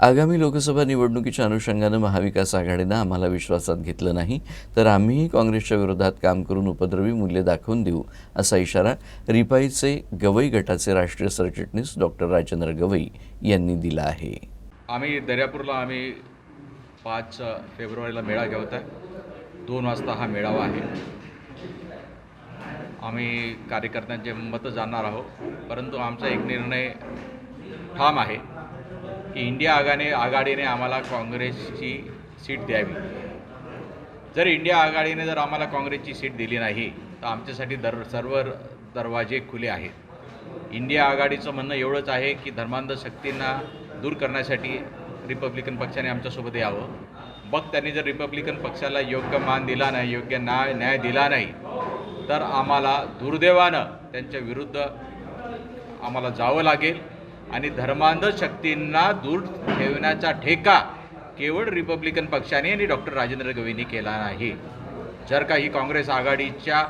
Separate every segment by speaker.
Speaker 1: आगामी लोकसभा निवडणुकीच्या अनुषंगानं महाविकास आघाडीनं आम्हाला विश्वासात घेतलं नाही तर आम्हीही काँग्रेसच्या विरोधात काम करून उपद्रवी मूल्य दाखवून देऊ असा इशारा रिपाईचे गवई गटाचे राष्ट्रीय सरचिटणीस डॉक्टर राजेंद्र गवई यांनी दिला आहे.
Speaker 2: आम्ही दर्यापूरला आम्ही पाच फेब्रुवारीला मेळा घेत आहे. दोन वाजता हा मेळावा आहे. आम्ही कार्यकर्त्यांचे मतं जाणणार आहोत परंतु आमचा एक निर्णय ठाम आहे. की इंडिया आघाने आघाडीने आम्हाला काँग्रेसची सीट द्यावी. जर इंडिया आघाडीने जर आम्हाला काँग्रेसची सीट दिली नाही तर आमच्यासाठी दर सर्व दरवाजे खुले आहेत. इंडिया आघाडीचं म्हणणं एवढंच आहे की धर्मांध शक्तींना दूर करण्यासाठी रिपब्लिकन पक्षाने आमच्यासोबत यावं. मग त्यांनी जर रिपब्लिकन पक्षाला योग्य मान दिला नाही योग्य न्याय न्याय दिला नाही तर आम्हाला दुर्दैवानं त्यांच्या विरुद्ध आम्हाला जावं लागेल. आणि धर्मांध शक्तींना दूर ठेवण्याचा ठेका केवळ रिपब्लिकन पक्षाने आणि डॉक्टर राजेंद्र गवईंनी केला नाही. जर का ही काँग्रेस आघाडीच्या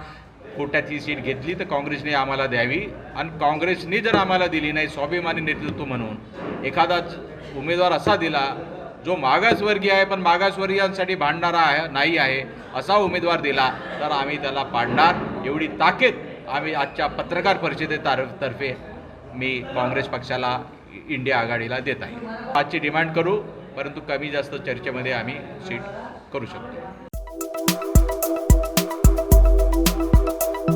Speaker 2: कोट्याची सीट घेतली तर काँग्रेसने आम्हाला द्यावी. आणि काँग्रेसने जर आम्हाला दिली नाही स्वाभिमानी नेतृत्व म्हणून एखादाच उमेदवार असा दिला जो मागासवर्गीय आहे पण मागासवर्गीयांसाठी भांडणारा आहे नाही आहे असा उमेदवार दिला तर आम्ही त्याला पाडणार. एवढी ताकीद आम्ही आजच्या पत्रकार परिषदेतर्फे तर्फे मी काँग्रेस पक्षाला इंडिया आघाडीला देत आहे. आजची डिमांड करू परंतु कमी जास्त चर्चेमध्ये आम्ही सीट करू शकतो.